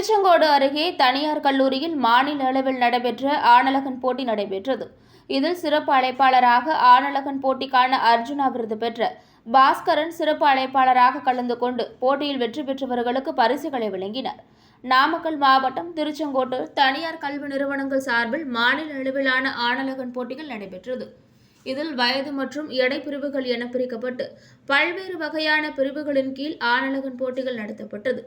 திருச்செங்கோடு அருகே தனியார் கல்லூரியில் மாநில அளவில் நடைபெற்ற ஆணழகன் போட்டி நடைபெற்றது. இதில் சிறப்பு அழைப்பாளராக ஆணழகன் போட்டிக்கான அர்ஜுனா விருது பெற்ற பாஸ்கரன் சிறப்பு அழைப்பாளராக கலந்து கொண்டு போட்டியில் வெற்றி பெற்றவர்களுக்கு பரிசுகளை வழங்கினார். நாமக்கல் மாவட்டம் திருச்செங்கோட்டு தனியார் கல்வி நிறுவனங்கள் சார்பில் மாநில அளவிலான ஆணழகன் போட்டிகள் நடைபெற்றது. இதில் வயது மற்றும் எடை பிரிவுகள் என பிரிக்கப்பட்டு பல்வேறு வகையான பிரிவுகளின் கீழ் ஆணழகன் போட்டிகள் நடத்தப்பட்டது.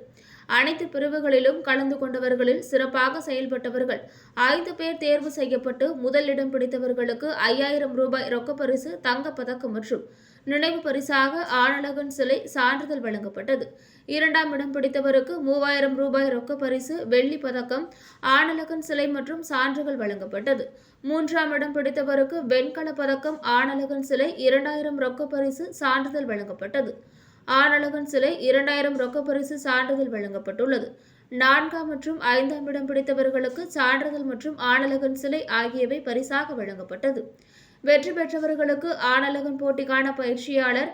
அனைத்து பிரிவுகளிலும் கலந்து கொண்டவர்களில் சிறப்பாக செயல்பட்டவர்கள். ஐந்து பேர் தேர்வு செய்யப்பட்டு முதலிடம் பிடித்தவர்களுக்கு ஐயாயிரம் ரூபாய் ரொக்கப்பரிசு தங்கப்பதக்கம் மற்றும் நினைவு பரிசாக ஆனழகன் சிலை சான்றிதழ் வழங்கப்பட்டது. இரண்டாம் இடம் பிடித்தவருக்கு மூவாயிரம் ரூபாய் ரொக்க பரிசு வெள்ளி பதக்கம் ஆனழகன் சிலை மற்றும் சான்றுகள் வழங்கப்பட்டது. மூன்றாம் இடம் பிடித்தவருக்கு வெண்கல பதக்கம் ஆனழகன் சிலை இரண்டாயிரம் ரொக்க பரிசு சான்றிதழ் வழங்கப்பட்டது. ஆனழகன் சிலை இரண்டாயிரம் ரொக்க பரிசு சான்றிதழ் வழங்கப்பட்டுள்ளது. நான்காம் மற்றும் ஐந்தாம் இடம் பிடித்தவர்களுக்கு சான்றிதழ் மற்றும் ஆனழகன் சிலை ஆகியவை பரிசாக வழங்கப்பட்டது. வெற்றி பெற்றவர்களுக்கு ஆனழகன் போட்டிக்கான பயிற்சியாளர்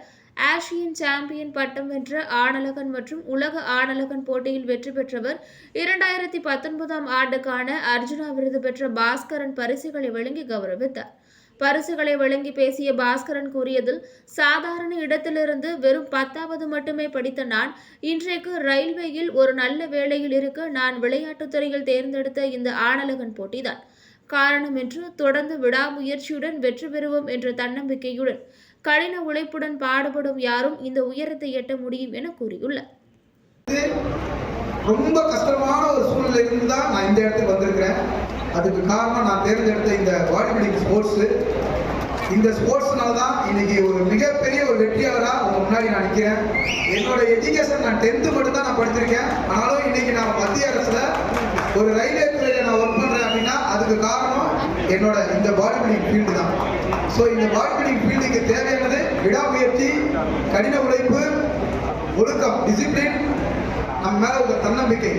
ஆசியன் சாம்பியன் பட்டம் வென்ற ஆணழகன் மற்றும் உலக ஆணழகன் போட்டியில் வெற்றி பெற்றவர் இரண்டாயிரத்தி பத்தொன்பதாம் ஆண்டுக்கான அர்ஜுனா விருது பெற்ற பாஸ்கரன் பரிசுகளை வழங்கி கௌரவித்தார். பரிசுகளை வழங்கி பேசிய பாஸ்கரன் கூறியதில் சாதாரண இடத்திலிருந்து வெறும் பத்தாவது மட்டுமே படித்த நான் இன்றைக்கு ரயில்வேயில் ஒரு நல்ல வேலையில் இருக்க நான் விளையாட்டுத் துறையில் தேர்ந்தெடுத்த இந்த ஆணலகன் போட்டிதான். காரணம் என்று தொடர்ந்து விடாமுயற்சியுடன் வெற்றி பெறுவோம் என்ற தன்னம்பிக்கையுடன் கடின உழைப்புடன் பாடுபடும் யாரும் இந்த உயரத்தை எட்ட முடியும் என கூறியுள்ளார். ரொம்ப கஷ்டமான ஒரு சூழ்நிலை இருந்து தான் நான் இந்த இடத்துக்கு வந்திருக்கேன். அதுக்கு காரணம் நான் தேர்ந்தெடுத்த இந்த பாடி பில்டிங் ஸ்போர்ட்ஸு. இந்த ஸ்போர்ட்ஸ்னால தான் இன்னைக்கு ஒரு மிகப்பெரிய ஒரு வெற்றியாளராக உங்க முன்னாடி நான் நிற்கிறேன் என்னோட எஜுகேஷன் நான் டென்த்து மட்டும் தான் நான் படிச்சிருக்கேன். ஆனாலும் இன்னைக்கு நான் மத்திய அரசுல ஒரு ரயில்வே துறையில நான் ஒர்க் பண்றேன் அப்படின்னா அதுக்கு காரணம் என்னோட இந்த பாடி பில்டிங் ஃபீல்டு தான். ஸோ இந்த பாடி பில்டிங் ஃபீல்டுக்கு தேவையானது விடாமுயற்சி கடின உழைப்பு ஒழுக்கம் டிசிப்ளின் நம்ம மேல உள்ள தன்னம்பிக்கை.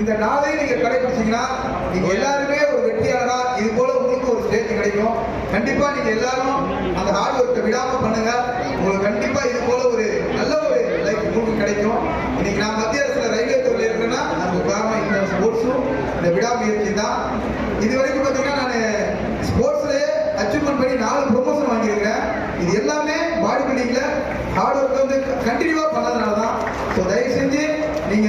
இந்த நாளை நீங்க கடைபிடிச்சீங்கன்னா நீங்க எல்லாருமே ஒரு வெற்றியாளரா இது போல உங்களுக்கு ஒரு ஸ்டேஜ் கிடைக்கும். கண்டிப்பா நீங்க எல்லாரும் அந்த ஹார்ட் ஒர்க்கை விடாம பண்ணுங்க. உங்களுக்கு கண்டிப்பா இது போல ஒரு நல்ல ஒரு லைஃப் உங்களுக்கு கிடைக்கும். இன்னைக்கு நான் மத்திய அரசுல ரயில்வே துறையில இருக்கேன்னா அதுக்கு காரணம் இந்த ஸ்போர்ட்ஸும் இந்த விடாமுயற்சி தான். இது வரைக்கும் பாத்தீங்கன்னா நான் ஸ்போர்ட்ஸ்லயே அச்சீவ்மெண்ட் பண்ணி நாலு ப்ரொமோஷன் வாங்கியிருக்கிறேன் இது எல்லாமே பாடி பில்டிங்ல ஹார்ட் ஒர்க் வந்து கண்டினியூவா பண்ணதுனால தான் ஸோ தயவு செஞ்சு நீங்க